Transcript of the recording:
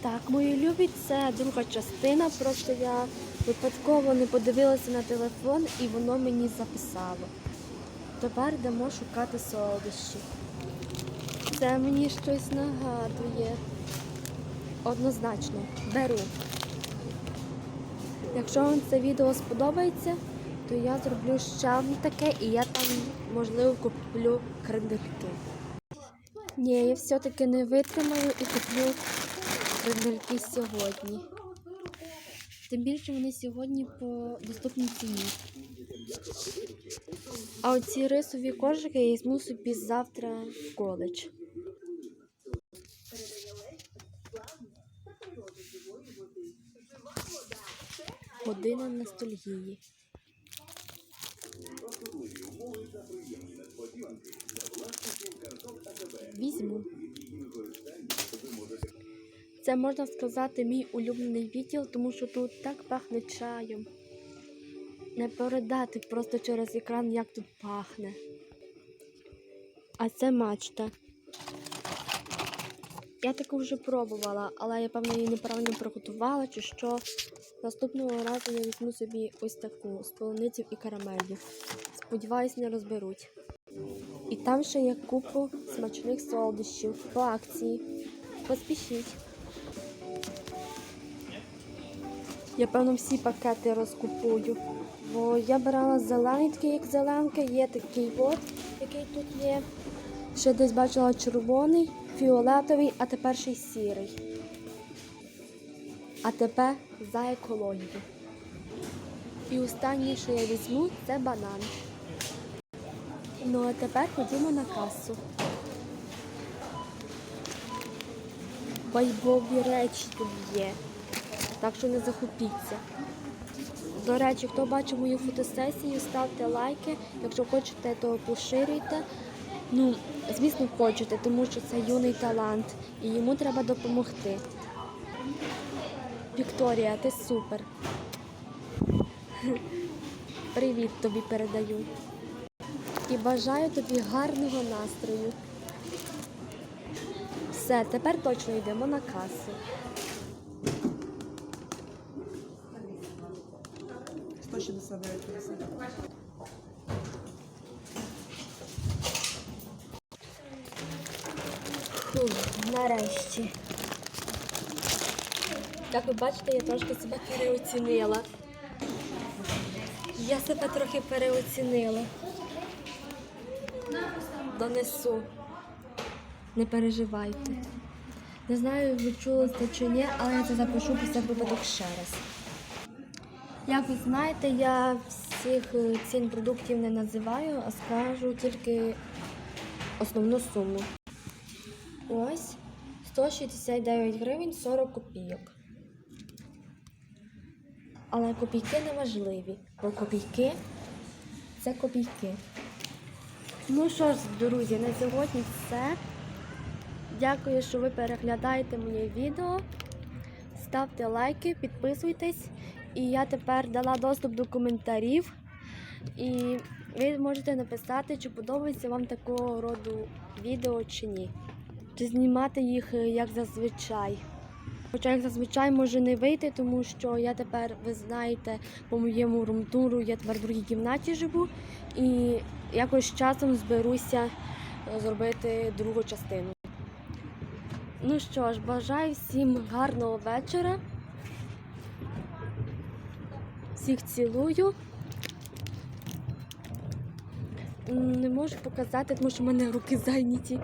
Так, мої любі, це друга частина. Просто я випадково не подивилася на телефон і воно мені записало. Тепер йдемо шукати солодощі. Це мені щось нагадує. Однозначно, беру. Якщо вам це відео сподобається, то я зроблю ще таке і я там, можливо, куплю крендельки. Ні, я все-таки не витримаю і куплю крендельки сьогодні. Тим більше вони сьогодні по доступній ціні. А оці рисові коржики я візьму собі завтра в коледж. Година ностальгії. Візьму. Це можна сказати мій улюблений відділ, тому що тут так пахне чаєм. Не передати просто через екран, як тут пахне. А це мачта. Я таку вже пробувала, але я певно її неправильно приготувала чи що. Наступного разу я візьму собі ось таку з полуниців і карамелью. Сподіваюсь, не розберуть. І там ще є купу смачних солодощів по акції. Поспішіть. Я, певно, всі пакети розкупую. Бо я брала такий як зеленка, є такий от, який тут є. Ще десь бачила червоний, фіолетовий, а тепер ще й сірий. А тепер за екологію. І останнє, що я візьму, це банан. Ну а тепер ходімо на касу. Байбові речі тут є. Так що не захопіться. До речі, хто бачив мою фотосесію, ставте лайки. Якщо хочете, то поширюйте. Ну, звісно, хочете, тому що це юний талант і йому треба допомогти. Вікторія, ти супер. Привіт тобі передаю. І бажаю тобі гарного настрою. Все, тепер точно йдемо на касу. Хто ще доставляє красиво? Фу, нарешті. Як ви бачите, я трошки себе переоцінила. Я себе трохи переоцінила. Донесу. Не переживайте. Не знаю, ви чули це чи ні, але я це запишу після випадок ще раз. Як ви знаєте, я всіх е, цін продуктів не називаю, а скажу тільки основну суму. Ось 169 гривень 40 копійок. Але копійки не важливі, бо копійки це копійки. Ну що ж, друзі, на сьогодні все. Дякую, що ви переглядаєте моє відео. Ставте лайки, підписуйтесь. І я тепер дала доступ до коментарів. І ви можете написати, чи подобається вам такого роду відео чи ні. Чи знімати їх е, як зазвичай. Хоча як зазвичай може не вийти, тому що я тепер, ви знаєте, по моєму румтуру я тепер в другій кімнаті живу і якось часом зберуся е, зробити другу частину. Ну що ж, бажаю всім гарного вечора. Всіх цілую. Не можу показати, тому що в мене руки зайняті.